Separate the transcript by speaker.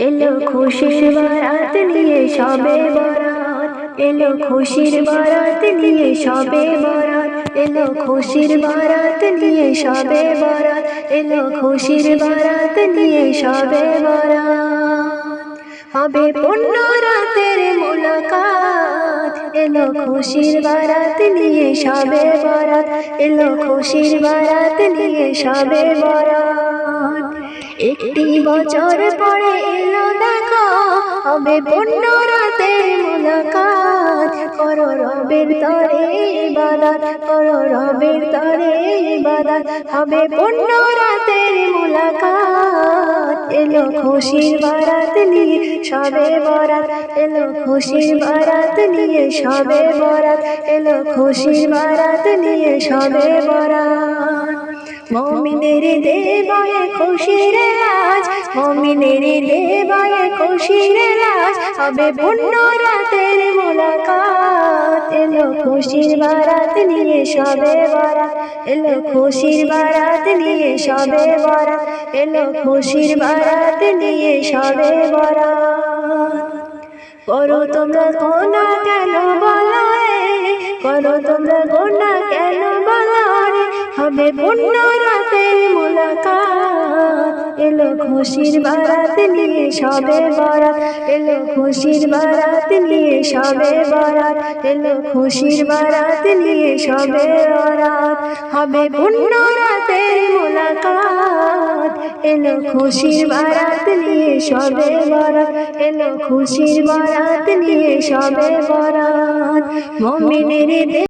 Speaker 1: এলো খুশির বারাত নিয়ে সবে বরাত। এলো খুশির বারাত নিয়ে সবে বরাত। এলো খুশির বারাত নিয়ে সবে বরাত। এলো খুশির বারাত নিয়ে সবে বরাত। হবে পূর্ণ রাতের মোলাকাত। এলো খুশির বারাত নিয়ে সবে বরাত। এলো খুশির বারাত নিয়ে সবে বরাত। একটি বছর পরে এলো দেখো, হবে পূর্ণ রাতের মোলাকাত। করো রবের তরে ইবাদত, করো রবের তরে ইবাদত, হবে পূর্ণ রাতের মোলাকাত। এলো খুশির বারাত নিয়ে সবে বরাত, এলো খুশির বারাত নিয়ে সবে বরাত, এলো খুশির বারাত নিয়ে সবে বরাত। মমিনের দেবায় খুশির রাজ, মমিনের দেবায় খুশির রাজ, হবে পূর্ণ রাতের মোলাকাত। এলো খুশির বারাত নিয়ে সবে বরাত, এলো খুশির বারাত নিয়ে সবে বরাত, এলো খুশির বারাত নিয়ে সবে বরাত। করো তোমরা কেন বলো রে করো তোমরা কেন হবে পূর্ণ মোলাকাত, এলো খুশির বারাত নিয়ে সবে বরাত, এলো খুশির বারাত নিয়ে সবে বরাত, এলো খুশির বারাত নিয়ে সবে বরাত। হবে পূর্ণ মোলাকাত, এলো খুশির বারাত নিয়ে সবে বরাত, এলো খুশির বারাত নিয়ে সবে বরাত। মমিনের